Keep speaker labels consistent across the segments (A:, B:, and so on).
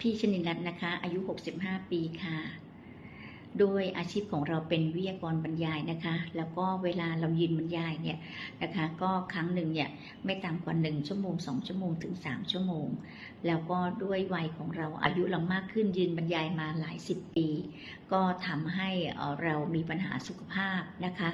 A: พี่ชนินรัตน์นะคะ อายุ 65 ปีค่ะ โดยอาชีพของเราเป็นวิทยากรบรรยายนะคะ แล้วก็เวลาเรายืนบรรยายเนี่ยนะคะ ก็ครั้งหนึ่งเนี่ยไม่ต่ำกว่า1ชั่วโมง2ชั่วโมงถึง 3 ชั่วโมง แล้วก็ด้วยวัยของเราอายุเรามากขึ้นยืนบรรยายมาหลายสิบปี ก็ทำให้เรามีปัญหาสุขภาพนะคะ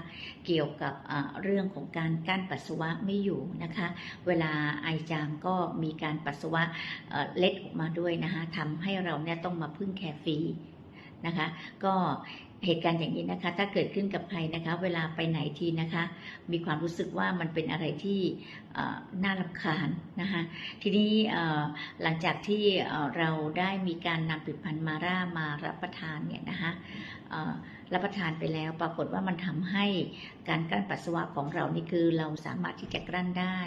A: เกี่ยวกับเรื่องของการกั้นปัสสาวะไม่อยู่นะคะ เวลาไอจามก็มีการปัสสาวะเอ่อเล็ดออกมาด้วยนะคะทำให้เราเนี่ยต้องมาพึ่งแคฟี นะคะ ก็เหตุการณ์อย่างนี้นะคะ ถ้าเกิดขึ้นกับใครนะคะ เวลาไปไหนทีนะคะ มีความรู้สึกว่ามันเป็นอะไรที่น่ารำคาญนะคะทีนี้หลังจากที่เราได้มีการนำผลิตภัณฑ์มาร่ามารับประทานเนี่ยนะคะรับประทานไปแล้วปรากฏว่ามันทำให้การกลั้นปัสสาวะของเรานี่คือเราสามารถที่จะกลั้นได้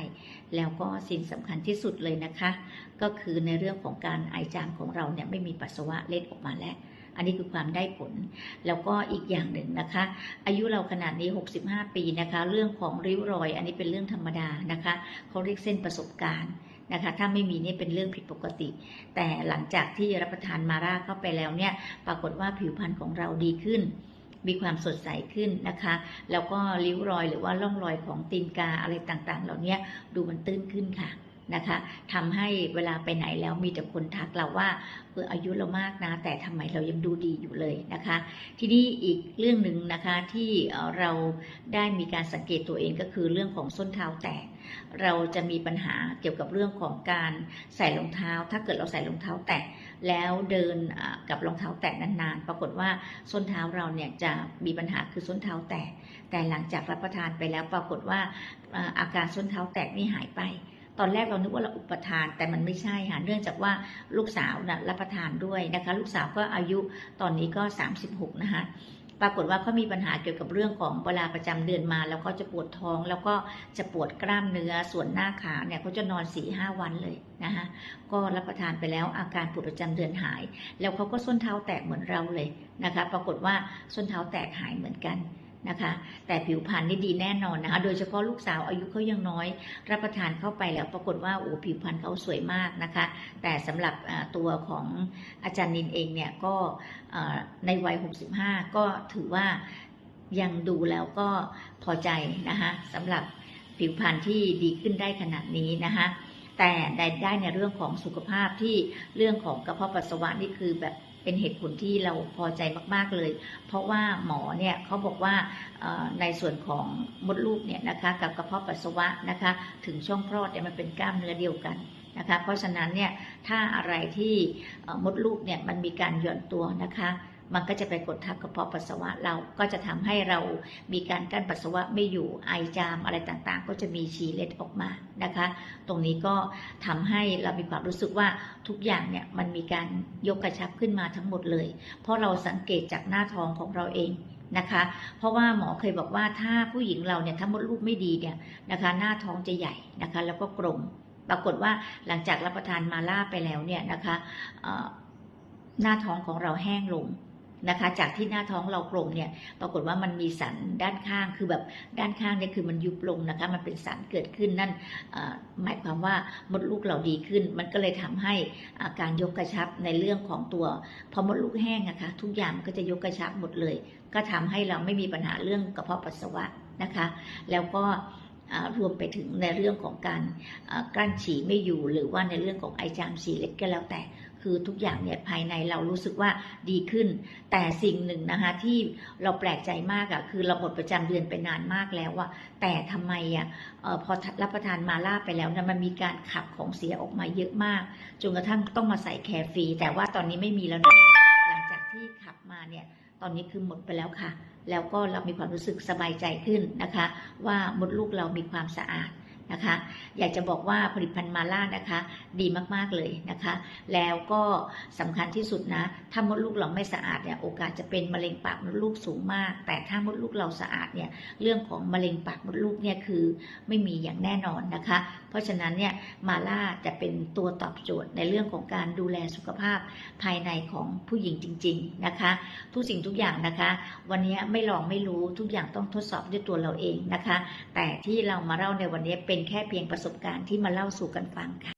A: แล้วก็สิ่งสำคัญที่สุดเลยนะคะ ก็คือในเรื่องของการไอจามของเราเนี่ยไม่มีปัสสาวะเล็ดออกมาแล้ว อันนี้คือความได้ผล แล้วก็อีกอย่างหนึ่งนะคะ อายุเราขนาดนี้ 65 ปีนะคะ เรื่องของริ้วรอย อันนี้เป็นเรื่องธรรมดานะคะเขาเรียกเส้นประสบการณ์นะคะถ้าไม่มีนี่เป็นเรื่องผิดปกติ แต่หลังจากที่รับประทานมาร่าเข้าไปแล้วเนี่ยปรากฏว่าผิวพรรณของเราดีขึ้น มีความสดใสขึ้นนะคะ แล้วก็ริ้วรอยหรือว่าร่องรอยของตีนกาอะไรต่างๆ เหล่านี้ดูมันตื้นขึ้นค่ะ นะคะทำให้เวลาไปไหนแล้วมีแต่คนทักเราว่าเอออายุเรามากนะ แต่ทำไมเรายังดูดีอยู่เลยนะคะ ทีนี้อีกเรื่องหนึ่งนะคะที่เราได้มีการสังเกตตัวเองก็คือเรื่องของส้นเท้าแตก เราจะมีปัญหาเกี่ยวกับเรื่องของการใส่รองเท้า ถ้าเกิดเราใส่รองเท้าแตะแล้วเดินกับรองเท้าแตะนานๆ ปรากฏว่าส้นเท้าเราเนี่ยจะมีปัญหาคือส้นเท้าแตกแต่หลังจากรับประทานไปแล้วปรากฏว่าอาการส้นเท้าแตกนี่หายไป ตอนแรกเรานึกว่าเราอุปทาน แต่มันไม่ใช่ค่ะ เนื่องจากว่าลูกสาวนะรับประทานด้วยนะคะ ลูกสาวก็อายุตอนนี้ก็ 36 นะคะปรากฏว่าเขามีปัญหาเกี่ยวกับเรื่องของเวลาประจำเดือนมา แล้วก็จะปวดท้องแล้วก็จะปวดกล้ามเนื้อส่วนหน้าขาเนี่ยเขาจะนอน4ีหวันเลยนะคะก็รับประทานไปแล้วอาการปวดประจำเดือนหาย แล้วเขาก็ส้นเท้าแตกเหมือนเราเลยนะคะ ปรากฏว่าส้นเท้าแตกหายเหมือนกัน นะคะ แต่ผิวพรรณนี่ดีแน่นอนนะคะ โดยเฉพาะลูกสาวอายุเขายังน้อย รับประทานเข้าไปแล้วปรากฏว่าโอ้ผิวพรรณเขาสวยมากนะคะ แต่สำหรับตัวของอาจารย์นินเองเนี่ยก็ในวัย 65 ก็ถือว่ายังดูแล้วก็พอใจนะคะสำหรับผิวพรรณที่ดีขึ้นได้ขนาดนี้นะคะแต่ได้ในเรื่องของสุขภาพที่เรื่องของกระเพาะปัสสาวะนี่คือแบบ เป็นเหตุผลที่เราพอใจมาก ๆเลย เพราะว่าหมอเนี่ยเขาบอกว่าในส่วนของมดลูกเนี่ยนะคะกับกระเพาะปัสสาวะนะคะถึงช่องคลอดเนี่ยมันเป็นกล้ามเนื้อเดียวกันนะคะเพราะฉะนั้นเนี่ยถ้าอะไรที่มดลูกเนี่ยมันมีการหย่อนตัวนะคะ มันก็จะไปกดทับกระเพาะปัสสาวะเราก็จะทำให้เรามีการกั้นปัสสาวะไม่อยู่ไอจามอะไรต่างๆ ก็จะมีฉี่เล็ดออกมานะคะ ตรงนี้ก็ทำให้เรามีความรู้สึกว่าทุกอย่างเนี่ยมันมีการยกกระชับขึ้นมาทั้งหมดเลย เพราะเราสังเกตจากหน้าท้องของเราเองนะคะ เพราะว่าหมอเคยบอกว่าถ้าผู้หญิงเราเนี่ยถ้ามดลูกไม่ดีเนี่ยนะคะ หน้าท้องจะใหญ่นะคะ แล้วก็กลมปรากฏว่าหลังจากรับประทานมาล่าไปแล้วเนี่ยนะคะหน้าท้องของเราแห้งลง นะคะ จากที่หน้าท้องเรากลมเนี่ย ปรากฏว่ามันมีสันด้านข้าง คือแบบด้านข้างเนี่ยคือมันยุบลงนะคะ มันเป็นสันเกิดขึ้นนั่นหมายความว่ามดลูกเราดีขึ้น มันก็เลยทำให้อาการยกกระชับในเรื่องของตัว พอมดลูกแห้งอะคะ ทุกอย่างก็จะยกกระชับหมดเลย ก็ทำให้เราไม่มีปัญหาเรื่องกระเพาะปัสสาวะนะคะ แล้วก็รวมไปถึงในเรื่องของการกลั้นฉี่ไม่อยู่ หรือว่าในเรื่องของไอจามฉี่เล็ดก็แล้วแต่ คือทุกอย่างเนี่ยภายในเรารู้สึกว่าดีขึ้น แต่สิ่งหนึ่งนะคะที่เราแปลกใจมากอะ่ะคือเราหมดประจำเดือนไปนานมากแล้วอะแต่ทำไมอะ่ะพอรับประทานมาล่าไปแล้วนะมันมีการขับของเสียออกมาเยอะมากจนกระทั่งต้องมาใส่แคร์ฟี แต่ว่าตอนนี้ไม่มีแล้วนะคะหลังจากที่ขับมาเนี่ยตอนนี้คือหมดไปแล้วค่ะ แล้วก็เรามีความรู้สึกสบายใจขึ้นนะคะ ว่ามดลูกเรามีความสะอาด นะคะ อยากจะบอกว่าผลิตภัณฑ์มาล่านะคะ ดีมากๆเลยนะคะ แล้วก็สำคัญที่สุดนะ ถ้ามดลูกเราไม่สะอาดเนี่ยโอกาสจะเป็นมะเร็งปากมดลูกสูงมาก แต่ถ้ามดลูกเราสะอาดเนี่ยเรื่องของมะเร็งปากมดลูกเนี่ยคือไม่มีอย่างแน่นอนนะคะ เพราะฉะนั้นเนี่ยมาล่าจะเป็นตัวตอบโจทย์ในเรื่องของการดูแลสุขภาพภายในของผู้หญิงจริง ๆนะคะ ทุกสิ่งทุกอย่างนะคะ วันนี้ไม่ลองไม่รู้ทุกอย่างต้องทดสอบด้วยตัวเราเองนะคะ แต่ที่เรามาเล่าในวันนี้เป็นเป็นแค่เพียงประสบการณ์ที่มาเล่าสู่กันฟังค่ะ